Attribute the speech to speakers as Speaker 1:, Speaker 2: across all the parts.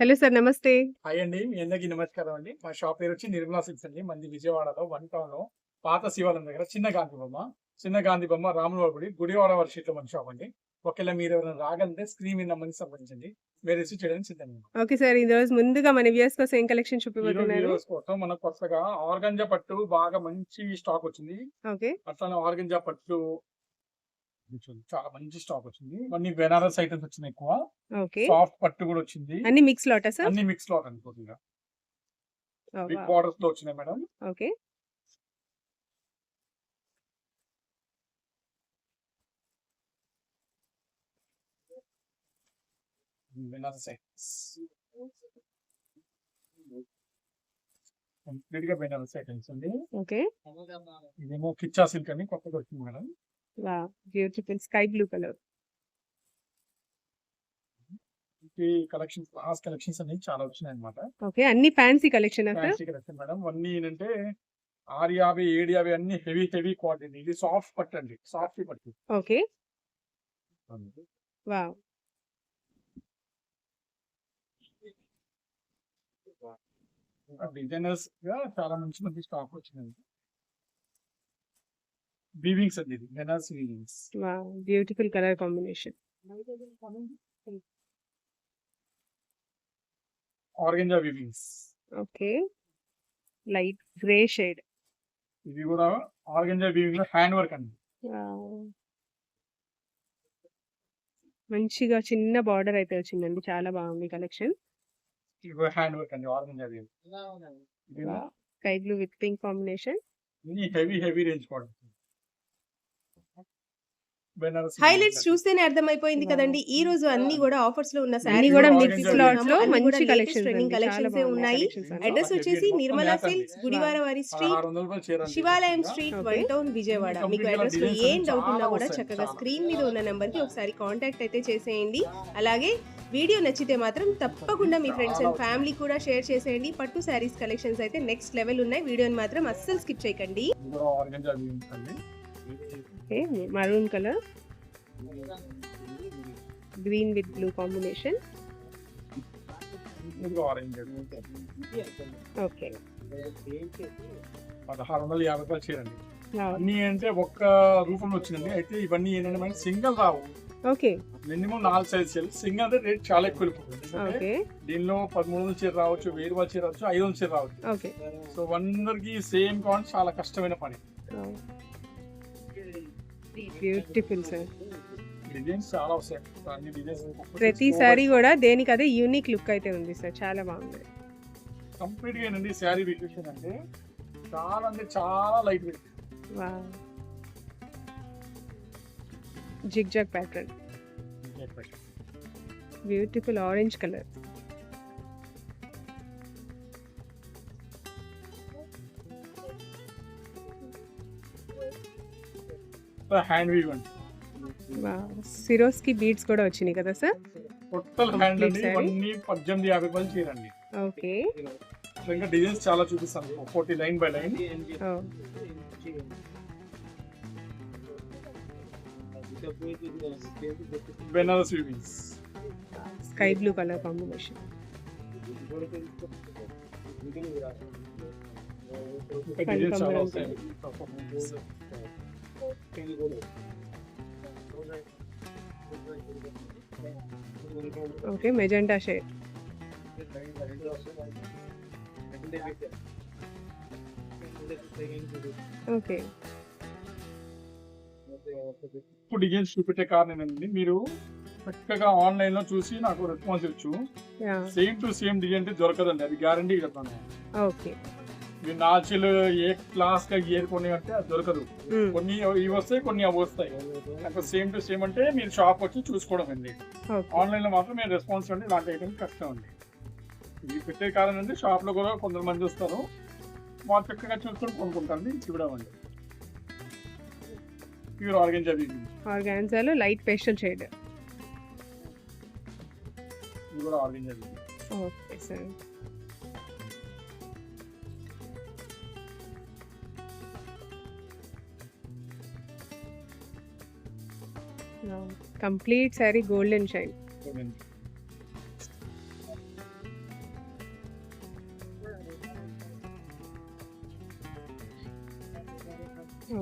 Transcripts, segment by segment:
Speaker 1: Hello sir నమస్తే.
Speaker 2: Hi అండి. మీ అందరికీ నమస్కారం అండి. మా షాప్ పేరు వచ్చి నిర్మలా సిల్క్స్ అండి. మంది విజయవాడలో వన్ టౌన్‌లో పాత శివాలయం దగ్గర చిన్న గాంధీ బొమ్మ. చిన్న గాంధీ బొమ్మ రాముల గుడి గుడివాడ వర్షిట్లో మన షాప్ అండి. ఒకవేళ మీరు ఎవరైనా రాగలిగితే స్క్రీన్ మీద నెంబర్‌కి సంప్రదించండి. మీరు రిసీవ్ చేయడానికి సిద్ధంగా.
Speaker 1: Okay sir. ఈరోజు ముందుగా మన వ్యూయర్స్ కోసం ఏం కలెక్షన్ చూపిపోతున్నారు?
Speaker 2: వీడియోస్ కోసం మనకు కొత్తగా ఆర్గంజా పట్టు బాగా మంచి స్టాక్ వచ్చింది.
Speaker 1: ఓకే.
Speaker 2: అట్లానే ఆర్గంజా పట్టు చాలా మంచి స్టాక్ వచ్చింది. ఇవన్నీ బెనారస్ ఐటమ్స్ వచ్చినాయి ఎక్కువ.
Speaker 1: ఓకే.
Speaker 2: సాఫ్ట్ పట్టు కూడా వచ్చింది.
Speaker 1: అన్ని మిక్స్ లాటా సార్?
Speaker 2: అన్ని మిక్స్ లాట్.
Speaker 1: ఓహ్!
Speaker 2: బిగ్! బార్డర్స్లో వచ్చినాయి మేడం.
Speaker 1: ఓకే.
Speaker 2: బెనారస్ ఐటమ్స్. కంప్లీట్గా బెనారస్ ఐటమ్స్ అండి.
Speaker 1: ఓకే.
Speaker 2: ఇదేమో కిచ్చా సిల్క్ అని కొత్తగా వచ్చింది madam.
Speaker 1: Wow! Beautiful sky blue colour.
Speaker 2: Collections class collections అన్ని చాలా వచ్చినాయి అన్నమాట.
Speaker 1: ఓకే. అన్ని ఫ్యాన్సీ కలెక్షనా?
Speaker 2: Fancy collection madam. అన్ని ఏంటంటే ఆరు యాభై ఏడు యాభై అన్ని హెవీ హెవీ క్వాలిటీ ఇది సాఫ్ట్ పట్టు అండి సాఫ్ట్ పట్టు
Speaker 1: ఓకే. వావ్!
Speaker 2: డిజైనర్స్గా చాలా మంచి మంచి స్టాక్ వచ్చింది వీవింగ్స్ అండి ఇది Banaras weavings
Speaker 1: wow! Beautiful colour combination.
Speaker 2: Organza weavings
Speaker 1: okay. Light grey shade.
Speaker 2: ఇది కూడా ఆర్గంజా వీవింగ్లో హ్యాండ్ వర్క్ అండి!
Speaker 1: మంచిగా చిన్న బార్డర్ అయితే వచ్చిందండి. చాలా బాగుంది కలెక్షన్.
Speaker 2: ఇది హ్యాండ్ వర్క్ అండి ఇది
Speaker 1: wow! Sky blue with pink combination.
Speaker 2: అన్ని heavy heavy range Banaras
Speaker 3: highlights చూస్తేనే అర్థమైపోయింది కదండి. ఈ రోజు అన్ని కూడా ఆఫర్స్లో ఉన్న శారీ
Speaker 1: కూడా మంచి కలెక్షన్స్ బాగున్నాయి.
Speaker 3: ఉన్నాయి.
Speaker 1: కలెక్షన్స్ అన్ని.
Speaker 3: అడ్రస్ వచ్చేసి నిర్మలా సిల్క్స్ గుడివార వారి స్ట్రీట్. శివాలయం స్ట్రీట్. వన్ టౌన్ విజయవాడ మీకు
Speaker 2: అడ్రస్లో
Speaker 3: ఏం డౌట్ ఉన్నా కూడా చక్కగా. స్క్రీన్ మీద ఉన్న నెంబర్కి ఒకసారి కాంటాక్ట్ అయితే చేసేయండి. అలాగే వీడియో నచ్చితే మాత్రం తప్పకుండా మీ ఫ్రెండ్స్ అండ్ ఫ్యామిలీ కూడా షేర్ చేసేయండి. పట్టు శారీస్ కలెక్షన్స్ అయితే నెక్స్ట్ లెవెల్ ఉన్నాయి. వీడియోని మాత్రం అస్సలు స్కిప్ చేయకండి.
Speaker 1: Okay. Maroon colour. Green with blue combination. Okay.
Speaker 2: పదహారు వందల యాభై రూపాయలు
Speaker 1: వావ్!
Speaker 2: అన్ని అంటే ఒక్క రూపంలో వచ్చిందండి అయితే ఇవన్నీ ఏంటంటే మనకి సింగిల్ రావు
Speaker 1: ఓకే.
Speaker 2: మినిమం నాలుగు సైజ్ చీరలు సింగిల్ అంటే రేట్ చాలా ఎక్కువ వెళ్ళిపోతుంది. దీనిలో పదమూడు వందల చీర రావచ్చు వెయ్యి రూపాయల చీర రావచ్చు ఐదు వందల చీర రావచ్చు. సో అందరికి సేమ్ కావాలి చాలా కష్టమైన పని!
Speaker 1: Beautiful sir.
Speaker 2: డిజైన్స్ చాలా వస్తాయి అన్ని డిజైన్స్
Speaker 1: ప్రతిసారి కూడా దేనికి అదే యూనిక్ లుక్ అయితే ఉంది సార్. చాలా బాగుంది.
Speaker 2: కంప్లీట్గా ఏంటండి శారీ విక్రేషన్ అంటే చాలా అంటే చాలా light weight
Speaker 1: wow! Zigzag pattern. Beautiful orange colour.
Speaker 2: Hand weave అండి
Speaker 1: వావ్! సిరోస్కి బీడ్స్ కూడా వచ్చినాయి కదా సార్?
Speaker 2: టోటల్ హ్యాండ్
Speaker 1: Complete
Speaker 2: అండి
Speaker 1: saree?
Speaker 2: ఇవన్నీ పద్దెనిమిది యాభై రూపాయలు చీర అండి
Speaker 1: ఓకే.
Speaker 2: సో ఇంకా డిజైన్స్ చాలా చూపిస్తాను forty line by line
Speaker 1: oh!
Speaker 2: Banaras weavings
Speaker 1: sky blue colour combination.
Speaker 2: ఇంకా డిజైన్స్ చాలా వస్తాయి
Speaker 1: ఓకే. Magenta shade. ఓకే.
Speaker 2: ఇప్పుడు డిజైన్స్ చూపెట్టే కారణం ఏంటంటే మీరు చక్కగా ఆన్లైన్లో చూసి నాకు రెస్పాన్స్ ఇచ్చు! సేమ్ టు సేమ్ డిజైన్ అంటే దొరకదండి అది గ్యారంటీ చెప్తాను
Speaker 1: ఓకే.
Speaker 2: నాచులు ఏ క్లాస్గా ఏది కొన్ని అంటే అది దొరకదు. కొన్ని ఇవి వస్తాయి కొన్ని అవి వస్తాయి. అక్కడ సేమ్ టు సేమ్ అంటే మీరు షాప్ వచ్చి చూసుకోవడం అండి. ఆన్లైన్లో మాత్రం మీరు రెస్పాన్స్ అంటే ఇలాంటి ఐటమ్స్ కష్టం అండి. ఇది పెట్టే కారణం అంటే షాప్లో కూడా కొందరు మంది వస్తారు. వాళ్ళు చక్కగా చూసుకొని ఇవ్వడం అండి. ప్యూర్ వీవింగ్
Speaker 1: ఆర్గాన్జాలో లైట్ పేస్టల్ షేడ్.
Speaker 2: ఇది కూడా weaving
Speaker 1: okay sir. Complete sari golden shine.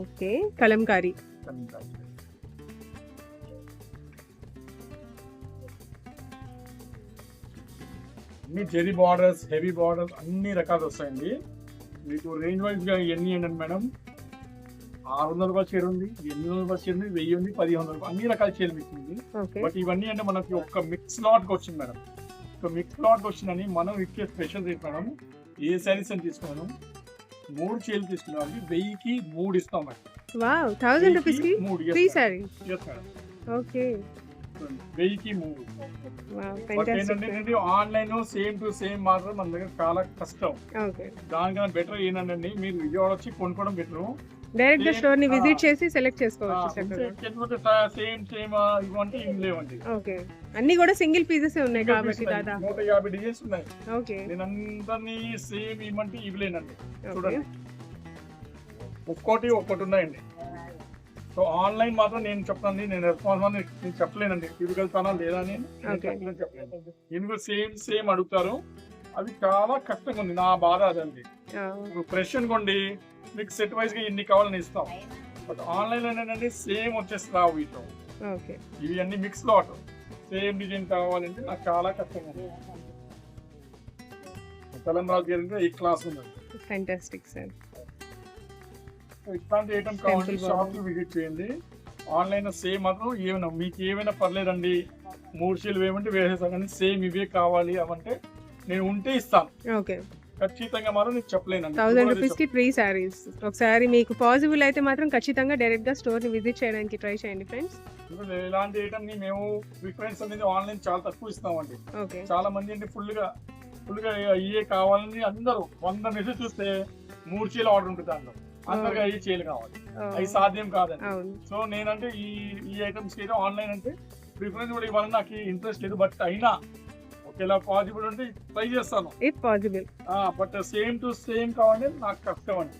Speaker 1: Okay Kalamkari.
Speaker 2: అన్ని జెరీ బార్డర్స్ హెవీ బార్డర్స్ అన్ని రకాలు వస్తాయండి. మీకు రేంజ్ వైజ్గా ఎన్ని ఏంటంటే మేడం? ఆరు వందల రూపాయల చీర ఉంది ఎనిమిది వందల రూపాయల చీర ఉంది వెయ్యి ఉంది పదిహేను వందల రూపాయలు. అన్ని రకాల చీర మీకు ఉంది
Speaker 1: ఓకే.
Speaker 2: బట్ ఇవన్నీ అంటే మనకి ఒక్క మిక్స్ లాట్ వచ్చింది మేడం. ఒక మిక్స్ లాట్ వచ్చిందని మనం ఇచ్చే special rate madam A saris అని తీసుకున్నాను మూడు చీరలు తీసుకున్నాం వెయ్యికి మూడు ఇస్తాం మేడం.
Speaker 1: వావ్ థౌసండ్ రూపీస్కి? Sorry okay.
Speaker 2: వెయ్యికి మూడు. ఏంటంటే ఆన్లైన్ సేమ్ టు సేమ్ మాత్రం మన దగ్గర చాలా కష్టం. దానికన్నా బెటర్ ఏంటంటే మీరు విజయవాడ వచ్చి కొనుక్కోవడం బెటర్
Speaker 1: డైరెక్ట్గా
Speaker 2: స్టోర్ని.
Speaker 1: విజిట్ చేసి సెలెక్ట్ చేసుకోవచ్చు
Speaker 2: సేమ్ సేమ్ ఇవ్వంటే ఏం లేవండి.
Speaker 1: ఓకే అన్ని కూడా సింగిల్ పీసెస్ ఉన్నాయి కాబట్టి. దాదా?
Speaker 2: నూట యాభై డిజైన్స్ ఉన్నాయి.
Speaker 1: ఓకే
Speaker 2: నేను అందరినీ సేమ్ ఇవ్వమంటే ఇవ్వలేనండి. చూడండి. ఒక్కోటి ఒక్కోటి ఉన్నాయండి. సో ఆన్లైన్ మాత్రం నేను చెప్తాను నేను రెస్పాన్స్ నేను చెప్పలేనండి. తిరగలుగుతానా లేదా అని చెప్పలేను. ఎందుకు? సేమ్ సేమ్ అడుగుతారు. అది చాలా కష్టంగా ఉంది. నా బాధ అదండి. ఇప్పుడు ఫ్రెష్ అనుకోండి మీకు సెట్ వైజ్గా ఎన్ని కావాలని ఇస్తాం. బట్ ఆన్లైన్లో ఏంటంటే సేమ్ వచ్చేసి రావు వీటిలో.
Speaker 1: ఓకే.
Speaker 2: ఇవి అన్ని మిక్స్ లాట్. సేమ్ డిజైన్ కావాలంటే నాకు చాలా కష్టంగా ఉంది. తెలంగాణ జరిగితే ఈ క్లాస్ ఉంది
Speaker 1: ఫెంటాస్టిక్ సార్
Speaker 2: ఇట్లాంటి ఐటమ్ కావాలంటే షాప్ విజిట్ చేయండి. ఆన్లైన్ సేమ్ మాత్రం ఏమైనా మీకు ఏమైనా పర్లేదండి. మూడు చీలు వేయమంటే వేసేస్తాను కానీ సేమ్ ఇవే కావాలి అవంటే నేను ఉంటే ఇస్తాను
Speaker 1: ఓకే.
Speaker 2: ఖచ్చితంగా మాత్రం నేను చెప్పలేనండి
Speaker 1: థౌసండ్ రూపీస్కి త్రీ సారీస్ ఒకసారి మీకు పాసిబుల్ అయితే మాత్రం ఖచ్చితంగా డైరెక్ట్గా స్టోర్ని విజిట్ చేయడానికి ట్రై చేయండి ఫ్రెండ్స్
Speaker 2: ఇలాంటి ఐటమ్ని మేము ప్రిఫరెన్స్ అనేది ఆన్లైన్ చాలా తక్కువ ఇస్తామండి.
Speaker 1: ఓకే.
Speaker 2: చాలా మంది అంటే ఫుల్గా ఫుల్గా ఇయే కావాలని అందరూ వంద మెసేజ్ చూస్తే మూడు చీలు ఆర్డర్ ఉంటుంది దాంట్లో. అందరికి అయ్యి చీలు కావాలి. అవి సాధ్యం కాదండి. సో నేనంటే ఈ ఈ ఐటమ్స్ అయితే ఆన్లైన్ అంటే ప్రిఫరెన్స్ కూడా ఇవ్వాలని నాకు ఇంట్రెస్ట్ లేదు. బట్ అయినా ఒకేలా పాసిబుల్ ఉంటే ట్రై చేస్తాను.
Speaker 1: If possible
Speaker 2: but same to same కావాలంటే నాకు కష్టం అండి.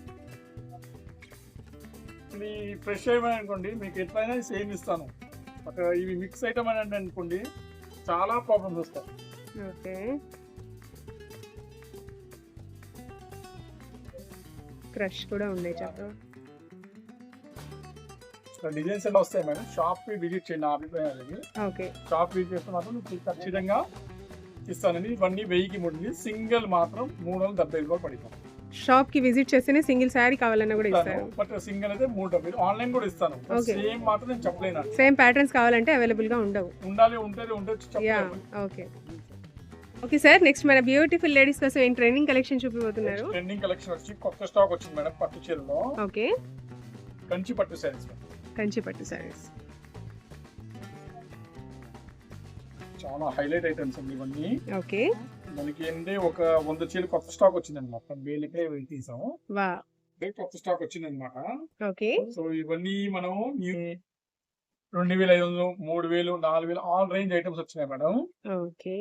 Speaker 2: ఇది ఫ్రెష్ అయిపోయి అనుకోండి మీకు ఎట్లయినా సేమ్ ఇస్తాను. బట్ ఇవి మిక్స్ ఐటమ్ అని అనుకోండి చాలా ప్రాబ్లమ్స్ వస్తాయి.
Speaker 1: ఓకే. క్రష్ కూడా ఉన్నాయి చక్కగా
Speaker 2: డిజైన్స్ ఎలా వస్తాయి మేడం? షాప్ విజిట్ చేయండి అనేది
Speaker 1: ఓకే
Speaker 2: షాప్ విజిట్ చేస్తే మాత్రం ఖచ్చితంగా ఇస్తానండి. ఇవన్నీ వెయ్యికి మూడు సింగిల్ మాత్రం మూడు వందల డెబ్బై రూపాయలు పడిపోతాం
Speaker 1: షాప్కి విజిట్ చేస్తేనే సింగిల్ శారీ కావాలన్నా కూడా ఇస్తారు.
Speaker 2: బట్ సింగిల్ అయితే మూడు డెబ్బై ఆన్లైన్ కూడా ఇస్తాను. సేమ్ మాత్రం నేను చెప్పలేను
Speaker 1: సేమ్ ప్యాటర్న్స్ కావాలంటే అవైలబుల్గా ఉండవు.
Speaker 2: ఉండాలి ఉంటేది ఉండొచ్చు
Speaker 1: ఓకే. ఓకే సార్ నెక్స్ట్ మన బ్యూటిఫుల్ లేడీస్ కోసం ఏం ట్రైనింగ్ కలెక్షన్ చూపిపోతున్నారు
Speaker 2: ట్రెండింగ్ కలెక్షన్ వచ్చి కొత్త స్టాక్ వచ్చింది మేడం పట్టు చీరలో.
Speaker 1: ఓకే.
Speaker 2: కంచి పట్టు శారీస్
Speaker 1: కంచి పట్టు సారీస్
Speaker 2: చాలా హైలైట్ ఐటమ్స్ అండి ఇవన్నీ.
Speaker 1: ఓకే.
Speaker 2: మనకి ఏంటి ఒక వంద చీర కొత్త స్టాక్ వచ్చింది అనమాట బేలికే తీసాము
Speaker 1: వా.
Speaker 2: కొత్త స్టాక్ వచ్చింది అనమాట
Speaker 1: ఓకే.
Speaker 2: సో ఇవన్నీ మనము ఈ రెండు వేల ఐదు వందలు మూడు వేలు నాలుగు వేలు ఆల్ రేంజ్ ఐటమ్స్ వచ్చినాయి మేడం.
Speaker 1: ఓకే.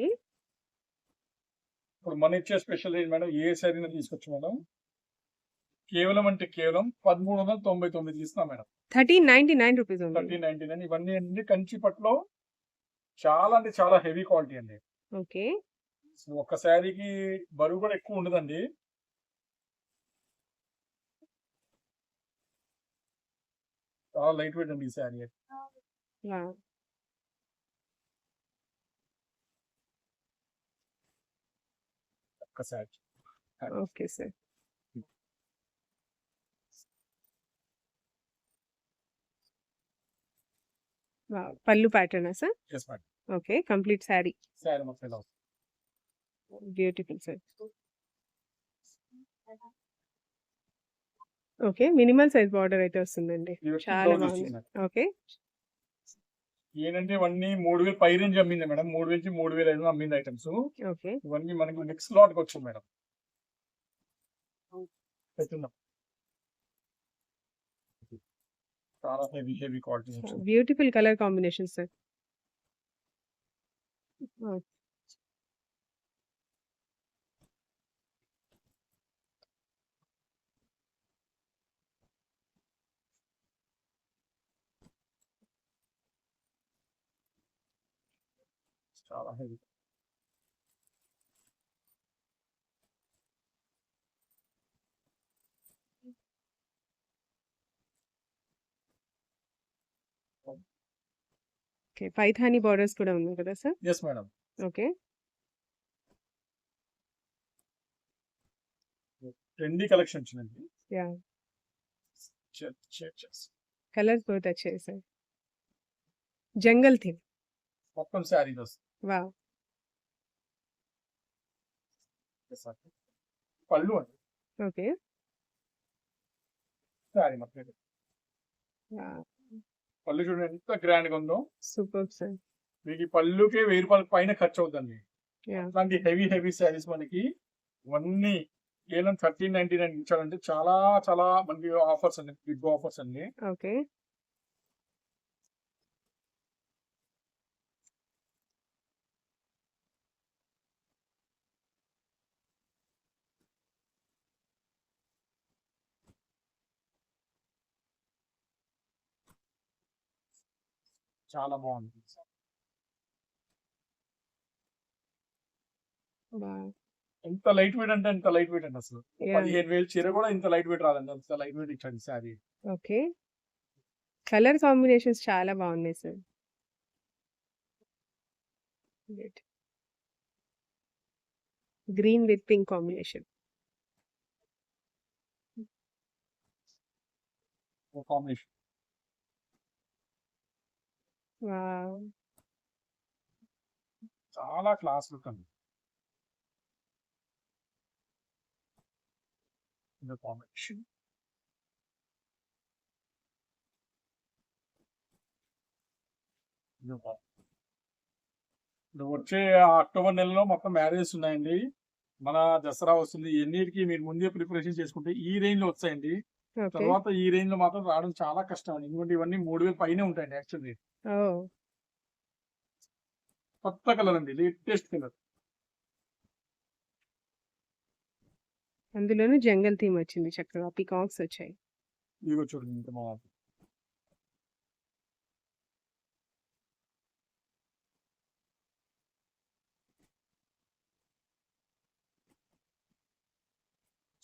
Speaker 2: ఇప్పుడు మన ఇచ్చే స్పెషల్ రేంజ్ మేడం ఏ శారీని తీసుకొచ్చు మేడం. కేవలం అంటే కేవలం పదమూడు వందల తొంభై తొమ్మిది ఇస్తున్నాం madam.
Speaker 1: Thirteen ninety nine rupees ఉంది.
Speaker 2: థర్టీన్ నైన్టీ నైన్ ఇవన్నీ అండి కంచి పట్టులో చాలా అంటే చాలా హెవీ క్వాలిటీ అండి.
Speaker 1: ఓకే.
Speaker 2: ఒక్క శారీకి బరువు కూడా ఎక్కువ ఉండదండి. చాలా లైట్ వెయిట్ అండి ఈ శారీ. ఒక్క శారీ.
Speaker 1: Okay sir. పళ్ళు ప్యాటర్నా sir? Okay complete sari. Beautiful sir. Okay minimal size border అయితే వస్తుందండి.
Speaker 2: వచ్చి
Speaker 1: చాలా బాగుంది. ఓకే.
Speaker 2: ఏంటంటే ఇవన్నీ మూడు వేలు పై రేంజ్ అమ్మింది మేడం. మూడు వేల మూడు వేల ఐదు అమ్మింది ఐటమ్స్.
Speaker 1: ఓకే.
Speaker 2: ఇవన్నీ మనకి నెక్స్ట్ లాట్కి వచ్చింది మేడం. పెట్టున్నాం చాలా హెవీ హెవీ క్వాలిటీ వచ్చింది
Speaker 1: బ్యూటిఫుల్ కలర్ కాంబినేషన్ సార్
Speaker 2: చాలా హెవీ
Speaker 1: ఓకే పైథానీ బోర్డర్స్ కూడా ఉన్నాయి కదా sir
Speaker 2: yes madam
Speaker 1: okay
Speaker 2: trendy collection వచ్చిందండి యా
Speaker 1: కలర్స్ బోత్ వచ్చాయి సార్ జంగల్ థీమ్
Speaker 2: మొత్తం శారీస్ వస్తుంది.
Speaker 1: వావ్
Speaker 2: పళ్ళు అండి.
Speaker 1: ఓకే
Speaker 2: శారీ మొత్తం. పళ్ళు చూడండి ఎంత గ్రాండ్‌గా ఉందో.
Speaker 1: Superb sir.
Speaker 2: మీకు ఈ పళ్ళుకే రూ. 1000 పైన ఖర్చు అవుద్దండి.
Speaker 1: యాహ్!
Speaker 2: అట్లాంటి హెవీ హెవీ శారీస్ మనకి ఇవన్నీ కేవలం 1399 ఇచ్చారంటే చాలా చాలా మనకి ఆఫర్స్ అండి. బిగ్ ఆఫర్స్ అండి.
Speaker 1: ఓకే.
Speaker 2: చాలా బాగుంది. ఎంత లైట్ వెయిట్ అంటే అంత లైట్ వెయిట్ అండి అసలు.
Speaker 1: యాహ్!
Speaker 2: 15000 చీర కూడా ఇంత లైట్ వెయిట్ రాదండి. అంత లైట్ వెయిట్ ఇచ్చాడు శారీ.
Speaker 1: ఓకే. కలర్ కాంబినేషన్స్ చాలా బాగున్నాయి sir. Green with pink combination.
Speaker 2: Combination. చాలా క్లాస్ లుక్ అండి. వచ్చే అక్టోబర్ నెలలో మొత్తం మ్యారేజెస్ ఉన్నాయండి. మన దసరా వస్తుంది. ఎన్నిటికీ మీరు ముందే ప్రిపరేషన్ చేసుకుంటే ఈ రేంజ్‌లో
Speaker 1: వచ్చాయండి
Speaker 2: తర్వాత ఈ రేంజ్‌లో మాత్రం రావడం చాలా కష్టం అండి. ఎందుకంటే ఇవన్నీ 3000 పైనే ఉంటాయండి యాక్చువల్లీ.
Speaker 1: ఓహ్!
Speaker 2: కొత్త కలర్ అండి. Latest colour.
Speaker 1: అందులోనూ జంగల్ థీమ్ వచ్చింది చక్కగా. పీకాక్స్ వచ్చాయి.
Speaker 2: ఇదిగో చూడండి ఎంత బాగుంది.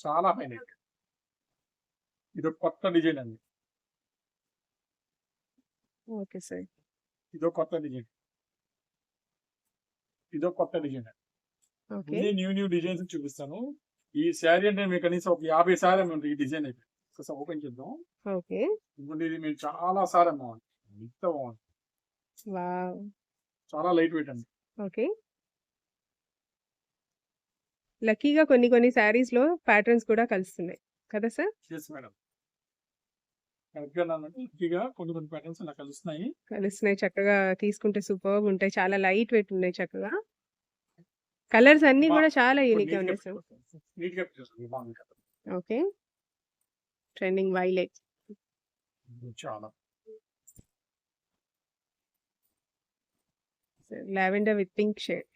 Speaker 2: చాలా హైలైట్. ఇదొక కొత్త డిజైన్ అండి.
Speaker 1: Okay sir.
Speaker 2: ఇదో కొత్త డిజైన్. ఇదో కొత్త డిజైన్ అండి. న్యూ న్యూ డిజైన్స్ చూపిస్తాను. ఈ శారీ అంటే మీకు కనీసం ఒక 50 సారీ ఉంది ఈ డిజైన్ అయితే. ఒకసారి ఓపెన్ చేద్దాం.
Speaker 1: ఓకే.
Speaker 2: ఇదిగోండి ఇది మేము చాలా సారీ అమ్మామండి. ఎంత బాగుంది. చాలా లైట్ వెయిట్ అండి.
Speaker 1: ఓకే. లక్కీగా కొన్ని కొన్ని శారీస్‌లో ప్యాటర్న్స్ కూడా కలుస్తున్నాయి. కదా సార్?
Speaker 2: మేడం. కలుస్తున్నాయి.
Speaker 1: కలుస్తున్నాయి చక్కగా తీసుకుంటే సూపర్బ్ ఉంటాయి. చాలా లైట్ వెయిట్ ఉన్నాయి చక్కగా. కలర్స్ అన్నీ కూడా చాలా యూనిక్‌గా
Speaker 2: నీట్‌గా
Speaker 1: ఉన్నాయి సార్. ఓకే. Trending violet.
Speaker 2: చాలా.
Speaker 1: Lavender with pink shade.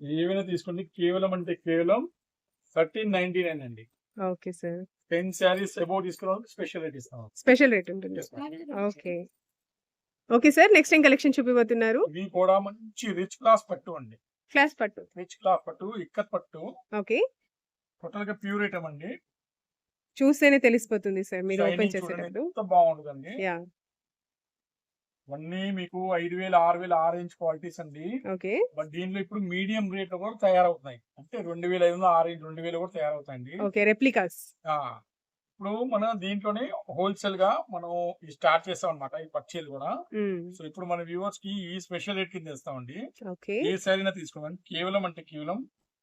Speaker 2: ఏవైనా తీసుకోండి. కేవలం అంటే కేవలం 1399 అండి.
Speaker 1: Okay sir.
Speaker 2: 10 శారీస్ అబోవ్ తీసుకున్నవాళ్ళకి స్పెషల్ రేట్ ఇస్తాం.
Speaker 1: స్పెషల్ రేట్ ఉంటుంది. ఓకే. Okay sir. నెక్స్ట్ ఏం కలెక్షన్ చూపిబోతున్నారు?
Speaker 2: ఇవి కూడా మంచి రిచ్ క్లాస్ పట్టు అండి.
Speaker 1: క్లాస్ పట్టు.
Speaker 2: రిచ్ క్లాస్ పట్టు, ఇక్కత్ పట్టు.
Speaker 1: ఓకే.
Speaker 2: టోటల్‌గా ప్యూర్ ఐటమ్ అండి.
Speaker 1: చూస్తేనే తెలిసిపోతుంది సార్ మీరు ఓపెన్ చేసేటప్పుడు.
Speaker 2: బాగుంటుందండి. ఇవన్నీ మీకు 5000, 6000 ఆ రేంజ్ క్వాలిటీస్ అండి.
Speaker 1: ఓకే.
Speaker 2: బట్ దీంట్లో ఇప్పుడు మీడియం రేట్‌లో కూడా తయారవుతున్నాయి. అంటే 2500 ఆ రేంజ్ 2000 కూడా తయారవుతాయండి.
Speaker 1: ఓకే. రెప్లికాస్.
Speaker 2: ఇప్పుడు మన దీంట్లోనే హోల్‌సేల్‌గా మనం ఇది స్టార్ట్ చేస్తామన్నమాట. ఈ పర్చేలు కూడా. సో ఇప్పుడు మన వ్యూవర్స్‌కి ఈ స్పెషల్ రేట్ కింద ఇస్తామండి.
Speaker 1: ఓకే.
Speaker 2: ఏ శారీనా తీసుకోండి. కేవలం అంటే కేవలం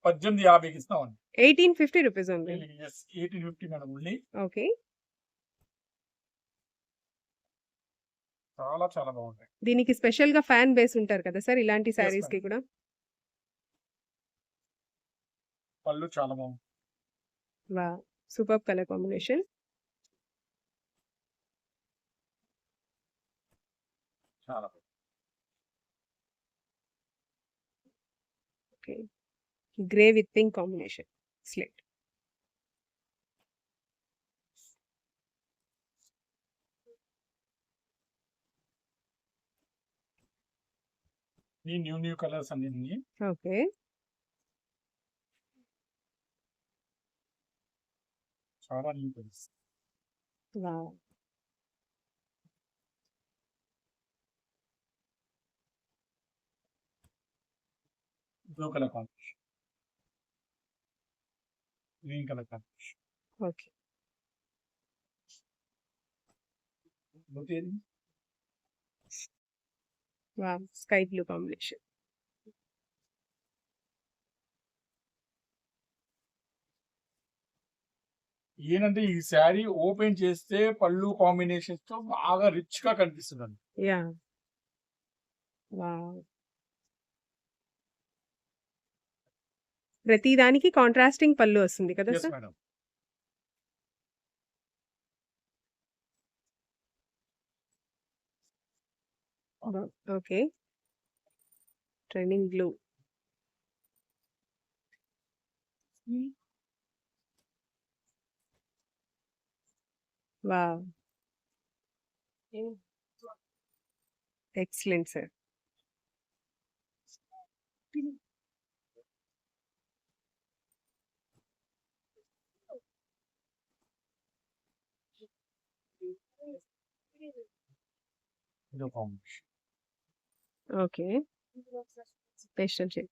Speaker 2: 1850కి ఇస్తామండి.
Speaker 1: 1850 rupees only.
Speaker 2: Yes. 1850 madam only.
Speaker 1: Okay.
Speaker 2: చాలా చాలా బాగుంటాయి.
Speaker 1: దీనికి స్పెషల్‌గా ఫ్యాన్ బేస్ ఉంటారు కదా సార్ ఇలాంటి
Speaker 2: యెస్
Speaker 1: శారీస్‌కి
Speaker 2: మేడం.
Speaker 1: కూడా?
Speaker 2: పళ్ళు చాలా బాగుంది.
Speaker 1: వావ్! Superb colour combination.
Speaker 2: చాలా బాగుంది.
Speaker 1: Okay. Grey with pink combination. Slate.
Speaker 2: ఈ న్యూ న్యూ కలర్స్ అన్నిటిని
Speaker 1: ఓకే.
Speaker 2: చాలా new colours. Blue colour combination. Green colour combination.
Speaker 1: Okay. Sky blue combination.
Speaker 2: ఏంటంటే ఈ శారీ ఓపెన్ చేస్తే పళ్ళు కాంబినేషన్స్‌తో బాగా రిచ్‌గా కనిపిస్తుందండి.
Speaker 1: యాహ్! వావ్! ప్రతి దానికి కాంట్రాస్టింగ్ పళ్ళు వస్తుంది కదా sir? Okay. Training glue. Wow. Excellent, sir.
Speaker 2: No problem.
Speaker 1: Okay. Pastel shade.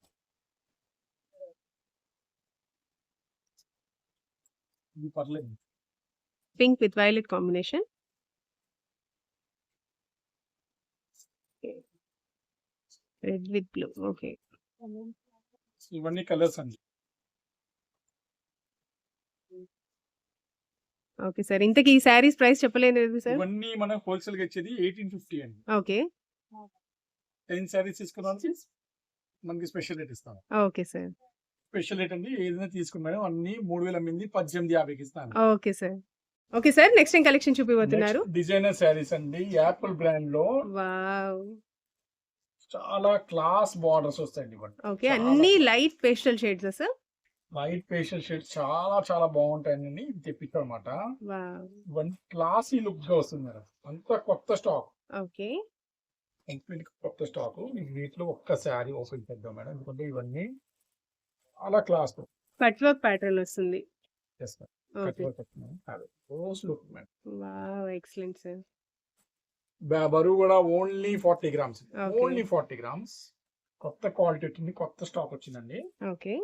Speaker 1: Pink with violet combination. Red with blue. Okay.
Speaker 2: ఇవన్నీ కలర్స్ అండి.
Speaker 1: Okay sir. ఇంతకీ ఈ శారీస్ ప్రైస్ చెప్పలేదు సార్?
Speaker 2: ఇవన్నీ మనం హోల్‌సేల్‌గా ఇచ్చేది 1850 అండి.
Speaker 1: ఓకే.
Speaker 2: 10 శారీస్ తీసుకున్నానికి మనకి స్పెషల్ రేట్ ఇస్తాను.
Speaker 1: Okay sir.
Speaker 2: స్పెషల్ రేట్ అండి. ఏదైనా తీసుకుని మేడం అన్నీ 3000 అమ్మింది 1850కి ఇస్తాను.
Speaker 1: Okay sir. Okay sir. Next ఏం కలెక్షన్ చూపిపోతున్నారు?
Speaker 2: డిజైనర్ శారీస్ అండి. యాపిల్ బ్రాండ్‌లో
Speaker 1: వావ్!
Speaker 2: చాలా క్లాస్ బార్డర్స్ వస్తాయండి.
Speaker 1: ఓకే. అన్నీ లైట్ పేస్టల్ షేడ్సా సార్?
Speaker 2: లైట్ పేస్టల్ షేడ్స్ చాలా చాలా బాగుంటాయండి. ఇది తెప్పించామన్నమాట.
Speaker 1: వావ్!
Speaker 2: ఇవన్నీ క్లాసీ లుక్‌గా వస్తుంది మేడం. అంతా కొత్త స్టాక్.
Speaker 1: ఓకే.
Speaker 2: కంప్లీట్ కొత్త స్టాక్. మీకు వీటిలో ఒక్క శారీ ఓపెన్ చేద్దాం మేడం. ఎందుకంటే ఇవన్నీ చాలా క్లాస్.
Speaker 1: కట్ వర్క్ ప్యాటర్న్ వస్తుంది.
Speaker 2: Yes madam. Rose look.
Speaker 1: Wow! Excellent sir.
Speaker 2: బరువు కూడా ఓన్లీ 40 గ్రామ్స్. Only 40 grams. కొత్త క్వాలిటీ వచ్చింది. కొత్త స్టాక్ వచ్చిందండి.
Speaker 1: ఓకే.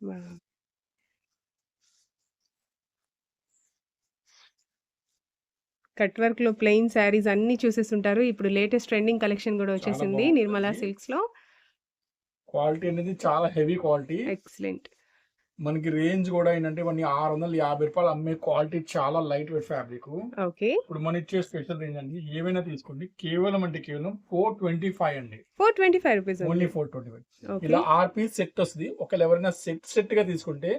Speaker 1: వావ్! కట్ వర్క్‌లో ప్లెయిన్ శారీస్ అన్నీ చూసేసుంటారు. ఇప్పుడు లేటెస్ట్ ట్రెండింగ్ కలెక్షన్
Speaker 2: చాలా
Speaker 1: వచ్చేసింది నిర్మలా. సిల్క్స్‌లో.
Speaker 2: క్వాలిటీ అనేది చాలా హెవీ క్వాలిటీ.
Speaker 1: ఎక్సలెంట్.
Speaker 2: మనకి రేంజ్ కూడా ఏంటంటే ఇవన్నీ రూ. 650 అమ్మే క్వాలిటీ చాలా లైట్ వెయిట్ ఫ్యాబ్రిక్.
Speaker 1: ఓకే.
Speaker 2: ఇప్పుడు మనం ఇచ్చే స్పెషల్ రేంజ్ అండి. ఏవైనా తీసుకోండి. కేవలం అంటే కేవలం 425 అండి.
Speaker 1: 425 రూపీస్
Speaker 2: ఓన్లీ
Speaker 1: ఓన్లీ.
Speaker 2: 425.
Speaker 1: ఓకే.
Speaker 2: ఇలా ఆర్ పీస్ సెట్ వస్తది. ఒకవేళ ఎవరైనా సెట్ సెట్‌గా తీసుకుంటే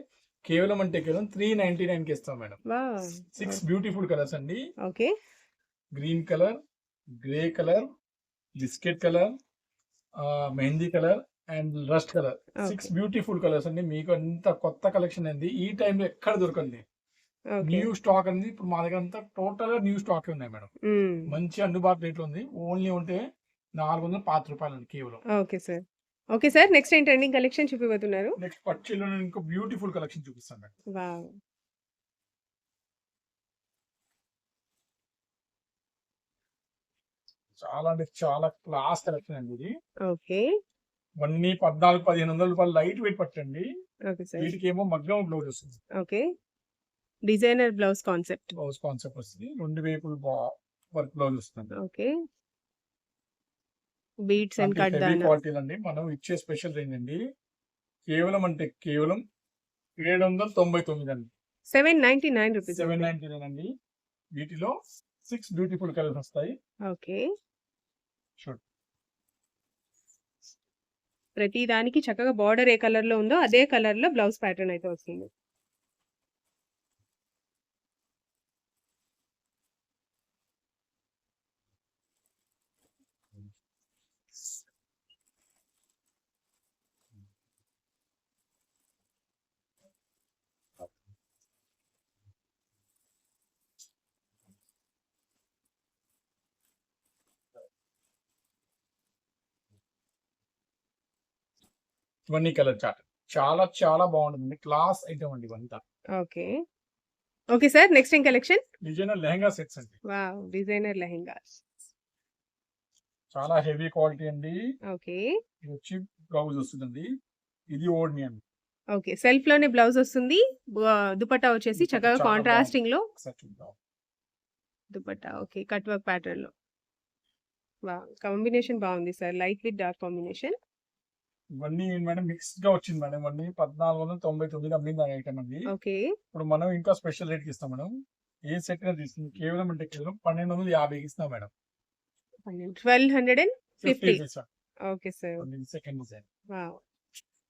Speaker 2: కేవలం అంటే కేవలం 399కి ఇస్తాం మేడం. 6 బ్యూటిఫుల్ కలర్స్ అండి.
Speaker 1: Okay.
Speaker 2: Green colour, grey colour, biscuit colour, mehndi colour and rust colour. 6
Speaker 1: okay.
Speaker 2: Beautiful colours అండి. మీకు అంత కొత్త కలెక్షన్ అనేది ఈ టైంలో ఎక్కడ దొరకంది.
Speaker 1: ఓకే.
Speaker 2: న్యూ స్టాక్ అనేది ఇప్పుడు మా దగ్గర అంతా టోటల్‌గా న్యూ స్టాక్ ఉన్నాయి మేడం. మంచి అందుబాటు రేట్‌లో ఉంది. ఓన్లీ ఉంటే రూ. 405 అండి కేవలం.
Speaker 1: Okay sir. Okay sir. Next ఏం ట్రెండింగ్ కలెక్షన్ చూపిపోతున్నారు?
Speaker 2: నెక్స్ట్ నేను ఇంకో బ్యూటిఫుల్ కలెక్షన్ చూపిస్తాను మేడం.
Speaker 1: వావ్!
Speaker 2: చాలా అంటే చాలా క్లాస్ కలెక్షన్ అండి ఇది.
Speaker 1: ఓకే.
Speaker 2: ఇవన్నీ 14, 1500 రూపాయలు లైట్ వెయిట్ పట్టండి.
Speaker 1: Okay sir.
Speaker 2: వీటికేమో మగ్గం బ్లౌజ్ వస్తుంది.
Speaker 1: Okay. Designer blouse concept.
Speaker 2: Blouse concept వస్తుంది. 2 వైపులు వర్క్ బ్లౌజ్ వస్తుంది.
Speaker 1: ఓకే. Beads and cut.
Speaker 2: క్వాలిటీలు అండి. మనం ఇచ్చే స్పెషల్ రేంజ్ అండి. కేవలం అంటే కేవలం 799 అండి.
Speaker 1: 799 రూపీస్ ఓన్లీ.
Speaker 2: 799 అండి. వీటిలో 6 బ్యూటిఫుల్ కలర్స్ వస్తాయి.
Speaker 1: ఓకే.
Speaker 2: చూడండి.
Speaker 1: ప్రతి దానికి చక్కగా బోర్డర్ ఏ కలర్‌లో ఉందో అదే కలర్‌లో బ్లౌజ్ ప్యాటర్న్ అయితే వస్తుంది.
Speaker 2: ఇవన్నీ కలర్ చార్ట్. చాలా చాలా బాగుంటుంది క్లాస్ ఐటమ్ అండి ఇవంతా.
Speaker 1: ఓకే. ఓకే సార్ నెక్స్ట్ ఏం కలెక్షన్?
Speaker 2: డిజైనర్ లెహంగా సెట్స్ అండి.
Speaker 1: వావ్ డిజైనర్ లెహెంగాస్
Speaker 2: చాలా హెవీ క్వాలిటీ అండి.
Speaker 1: ఓకే.
Speaker 2: ఇది వచ్చి బ్లౌజ్ వస్తుందండి. ఇది ఓడ్ని అండి.
Speaker 1: ఓకే సెల్ఫ్లోనే బ్లౌజ్ వస్తుంది. దుపట్టా వచ్చేసి చక్కగా
Speaker 2: కాంట్రాస్టింగ్లో.
Speaker 1: దుపట్టా ఓకే కట్ వర్క్ ప్యాటర్న్లో. వా కాంబినేషన్ బాగుంది sir. Light with dark combination
Speaker 2: ఇవన్నీ మేడం మిక్స్గా వచ్చింది మేడం ఇవన్నీ పద్నాలుగు వందల తొంభై తొమ్మిది అమ్మింది ఐటమ్ అండి.
Speaker 1: ఓకే.
Speaker 2: ఇప్పుడు మనం ఇంకా స్పెషల్ రేట్కి ఇస్తాం మేడం ఏ సెట్గా తీసుకుంది కేవలం అంటే కేవలం పన్నెండు వందల యాభైకి ఇస్తాం madam
Speaker 1: twelve hundred and
Speaker 2: fifty
Speaker 1: fifty okay sir
Speaker 2: second design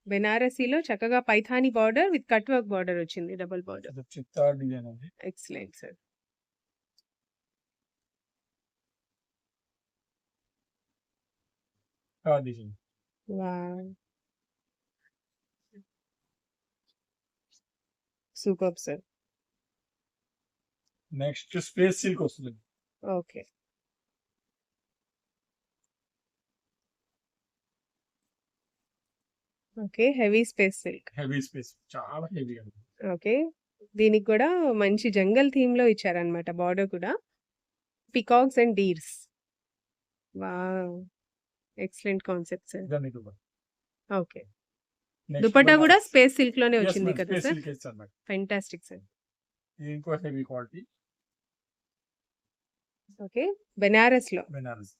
Speaker 1: బెనారసీలో చక్కగా Paithani border with cut work border వచ్చింది డబుల్ బార్డర్
Speaker 2: థర్డ్ డిజైన్ అండి.
Speaker 1: Excellent sir
Speaker 2: third design
Speaker 1: super sir
Speaker 2: next space silk వస్తుంది
Speaker 1: okay okay heavy space silk
Speaker 2: heavy space చాలా heavy
Speaker 1: okay దీనికి కూడా మంచి jungle థీమ్లో ఇచ్చారనమాట బార్డర్ కూడా. Peacocks and deers wow excellent concept sir. Okay. Dupatta కూడా స్పేస్
Speaker 2: సిల్క్లోనే
Speaker 1: వచ్చింది కదా సార్? ఫెంటాస్టిక్ సార్
Speaker 2: ఇంకో heavy quality
Speaker 1: okay. బెనారస్లో
Speaker 2: Banaras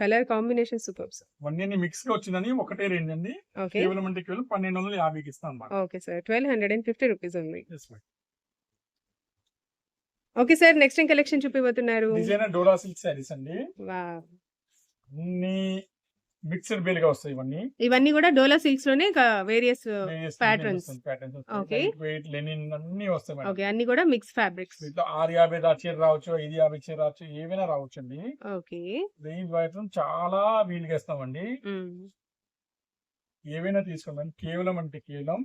Speaker 1: colour combination super sir
Speaker 2: ఇవన్నీ మిక్స్గా వచ్చిందని ఒకటే రేంజ్ అండి.
Speaker 1: ఓకే.
Speaker 2: కేవలం అంటే కేవలం పన్నెండు వందల యాభైకి ఇస్తాను అన్నమాట.
Speaker 1: Okay sir twelve hundred and fifty rupees ఉంది. ఓకే సార్ నెక్స్ట్ కలెక్షన్ చూపిపోతున్నారు
Speaker 2: డిజైనర్ డోలా సిల్క్ శారీస్ అండి.
Speaker 1: వావ్.
Speaker 2: అన్ని మిక్స్డ్ బేల్గా వస్తాయి ఇవన్నీ.
Speaker 1: ఇవన్నీ కూడా dola సిల్క్స్లోనే various patterns.
Speaker 2: Patterns
Speaker 1: Okay.
Speaker 2: Weight linen అన్ని వస్తాయి
Speaker 1: ఓకే అన్ని కూడా మిక్స్ ఫ్యాబ్రిక్స్
Speaker 2: వీటిలో ఆరు యాభై చీర రావచ్చు ఐదు యాభై చీర రావచ్చు ఏవైనా రావచ్చు అండి
Speaker 1: ఓకే
Speaker 2: రేంజ్ మాత్రం చాలా వీలుగా ఇస్తామండి. ఏవైనా తీసుకోండి కేవలం అంటే కేవలం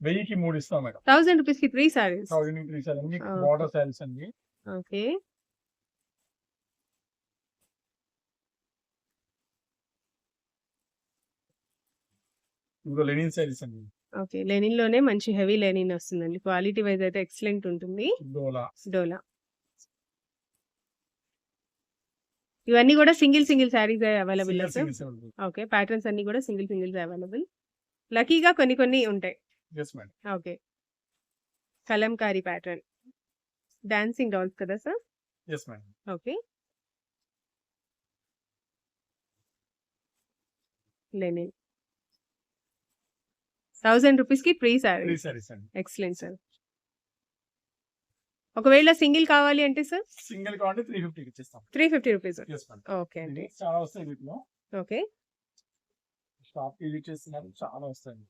Speaker 2: వెయ్యికి మూడు ఇస్తాం మేడం.
Speaker 1: థౌసండ్ రూపీస్కి three saris
Speaker 2: thousand three sir అన్ని
Speaker 1: Okay.
Speaker 2: బార్డర్ శారీస్ అండి.
Speaker 1: ఓకే
Speaker 2: ఇంకో లెనిన్ శారీస్ అండి.
Speaker 1: ఓకే. లెనిన్లోనే మంచి హెవీ లెనిన్ వస్తుందండి. క్వాలిటీ వైజ్ అయితే ఎక్సలెంట్ ఉంటుంది.
Speaker 2: డోలా.
Speaker 1: డోలా. ఇవన్నీ కూడా single single saris available okay. Patterns అన్ని కూడా సింగిల్ సింగిల్స్ అవైలబుల్. లక్కీగా కొన్ని కొన్ని ఉంటాయి. Okay. Kalamkari pattern. Dancing dolls కదా సార్? ఓకే. లెనిన్. థౌసండ్ రూపీస్కి ఫ్రీ సారీ ఎక్సలెంట్ సార్. ఒకవేళ సింగిల్ కావాలి అంటే సార్?
Speaker 2: సింగిల్ కావాలంటే త్రీ ఫిఫ్టీకి ఇచ్చేస్తాం.
Speaker 1: త్రీ ఫిఫ్టీ రూపీస్ ఓకే అండి.
Speaker 2: చాలా వస్తాయి వీటిలో.
Speaker 1: ఓకే.
Speaker 2: షాప్ విజిట్ చేస్తున్నారు చాలా వస్తాయి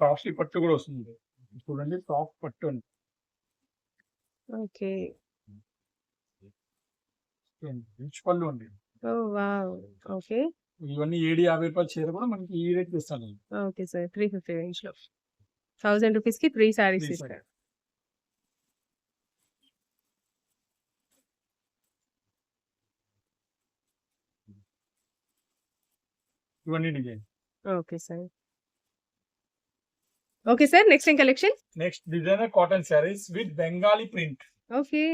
Speaker 2: కాస్ట్లీ పట్టు కూడా వస్తుంది. చూడండి సాఫ్ట్ పట్టు
Speaker 1: ఓకే.
Speaker 2: రిచ్ పళ్ళు అండి.
Speaker 1: ఓకే.
Speaker 2: ఇవన్నీ ఏడు యాభై రూపాయలు చీర కూడా మనకి ఈ రేట్ ఇస్తాను.
Speaker 1: Okay sir. త్రీ ఫిఫ్టీ రేంజ్లో. థౌసండ్ రూపీస్కి త్రీ సారీస్ ఇస్తారు
Speaker 2: ఇవన్నీ design.
Speaker 1: Okay sir. Okay sir next ఏం collection?
Speaker 2: Next designer cotton saris with Bengali print.
Speaker 1: Okay.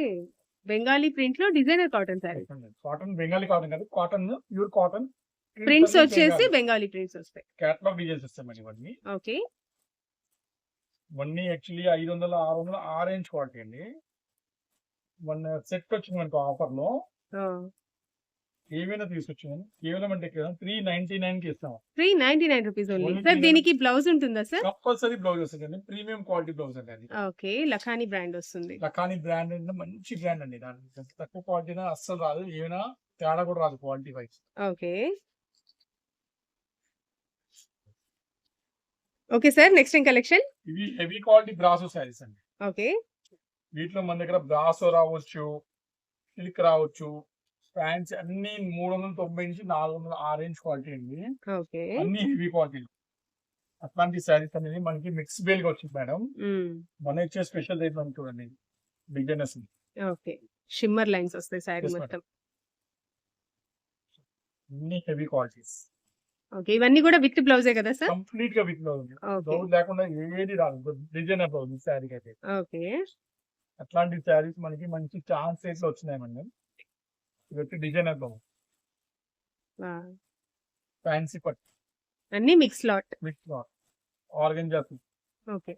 Speaker 1: Bengali ప్రింట్లో designer cotton sari
Speaker 2: cotton Bengali cotton కాదు కాటన్ ప్యూర్ కాటన్
Speaker 1: ప్రింట్స్ వచ్చేసి Bengali. Prints వస్తాయి.
Speaker 2: Catalogue designs వస్తాయి మరి ఇవన్నీ.
Speaker 1: ఓకే.
Speaker 2: ఇవన్నీ యాక్చువల్లీ ఐదు వందల ఆరు వందల ఆరెంజ్ క్వాలిటీ అండి. వన్ సెట్ వచ్చింది మనకు ఆఫర్లో. ఏమైనా తీసుకొచ్చాను? కేవలం అంటే త్రీ నైన్టీ నైన్కి ఇస్తాం.
Speaker 1: Three ninety nine rupees only sir
Speaker 2: 399.
Speaker 1: దీనికి బ్లౌజ్ ఉంటుందా సార్
Speaker 2: కంపల్సరీ బ్లౌజ్ వస్తుంది ప్రీమియం క్వాలిటీ బ్లౌజ్ అండి అది.
Speaker 1: ఓకే లఖానీ బ్రాండ్ వస్తుంది.
Speaker 2: లకాని బ్రాండ్ అంటే మంచి బ్రాండ్ అండి దాని. తక్కువ క్వాలిటీ అస్సలు రాదు. ఏమైనా తేడా కూడా రాదు quality wise
Speaker 1: okay okay sir next ఏం కలెక్షన్
Speaker 2: ఇవి హెవీ క్వాలిటీ బ్రాసో శారీస్ అండి.
Speaker 1: ఓకే
Speaker 2: వీటిలో మన దగ్గర బ్రాసో రావచ్చు సిల్క్ రావచ్చు ప్యాంట్స్ అన్ని మూడు వందల తొంభై నుంచి నాలుగు వందల ఆరెంజ్ క్వాలిటీ అండి అన్ని హెవీ క్వాలిటీ అట్లాంటి శారీస్ అనేది మనకి మిక్స్ బేల్గా వచ్చింది మేడం. మన ఇచ్చే స్పెషల్ రేట్ అని చూడండి బిగినర్స్
Speaker 1: ఓకే. షిమ్మర్ లైన్స్ వస్తాయి శారీ. మొత్తం.
Speaker 2: అన్ని హెవీ క్వాలిటీస్
Speaker 1: ఓకే. ఇవన్నీ కూడా విత్ బ్లౌజే కదా సార్?
Speaker 2: కంప్లీట్గా విత్ బ్లౌజ్. బ్లౌజ్ లేకుండా ఏది రాదు డిజైనర్ బ్లౌజ్ ఈ శారీకి అయితే
Speaker 1: ఓకే.
Speaker 2: అట్లాంటి శారీస్ మనకి మంచి ఛాన్స్ రేట్లో వచ్చినాయి మేడం ఇది వచ్చి డిజైనర్
Speaker 1: వావ్!
Speaker 2: ఫ్యాన్సీ పట్టు
Speaker 1: అన్నీ mix lot.
Speaker 2: With organza
Speaker 1: okay.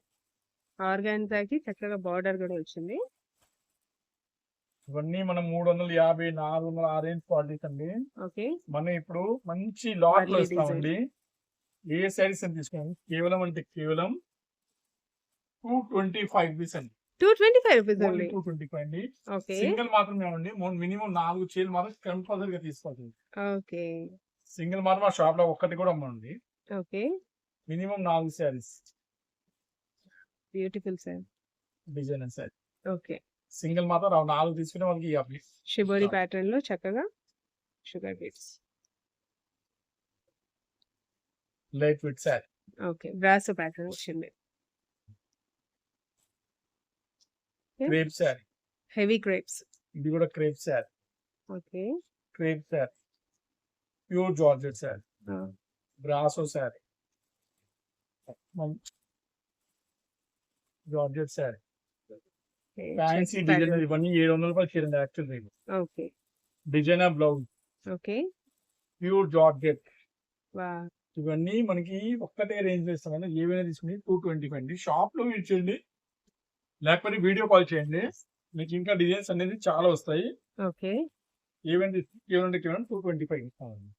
Speaker 1: ఆర్గాన్జాకి చక్కగా బార్డర్ కూడా వచ్చింది.
Speaker 2: ఇవన్నీ మనం మూడు వందల యాభై నాలుగు వందల ఆ రేంజ్ క్వాలిటీస్ అండి
Speaker 1: ఓకే.
Speaker 2: మనం ఇప్పుడు మంచి
Speaker 1: లాట్లో
Speaker 2: ఇస్తామండి ఏ శారీస్ అని తీసుకోండి కేవలం అంటే కేవలం టూ ట్వంటీ ఫైవ్ రూపీస్ అండి
Speaker 1: 225 rupees only.
Speaker 2: Two twenty five అండి
Speaker 1: ఓకే.
Speaker 2: సింగిల్ మాత్రమే అండి మినిమం నాలుగు చీరలు మాత్రం కంపల్సరీ గా తీసుకోవాలి
Speaker 1: ఓకే.
Speaker 2: సింగిల్ మాత్రం మా షాప్లో ఒక్కటి కూడా అమ్మండి
Speaker 1: ఓకే.
Speaker 2: మినిమం నాలుగు saris
Speaker 1: beautiful sir.
Speaker 2: Designer sari
Speaker 1: okay.
Speaker 2: Single మాత్రం నాలుగు తీసుకునే వాళ్ళకి ఇవ్వాలి
Speaker 1: షిబోరి. ప్యాటర్న్లో చక్కగా sugar beads.
Speaker 2: Light with sari
Speaker 1: okay. Brasso pattern వచ్చింది.
Speaker 2: Crepe sari
Speaker 1: heavy crepes.
Speaker 2: ఇది కూడా crepe sari
Speaker 1: okay.
Speaker 2: Crepe sari pure georgette sari! Brasso sari georgette sari. Fancy designer. ఇవన్నీ ఏడు వందల రూపాయలు చీరండి actual rate
Speaker 1: okay.
Speaker 2: Designer blouse
Speaker 1: okay.
Speaker 2: Pure georgette! ఇవన్నీ మనకి ఒక్కటే రేంజ్లో ఇస్తామండి ఏవైనా తీసుకుని టూ ట్వంటీ అండి షాప్లో ఇచ్చేయండి లేకపోతే వీడియో కాల్ చేయండి. మీకు ఇంకా డిజైన్స్ అనేది చాలా వస్తాయి.
Speaker 1: ఓకే.
Speaker 2: కేవలం కేవలం టూ ట్వంటీ ఫైవ్ ఇస్తామండి.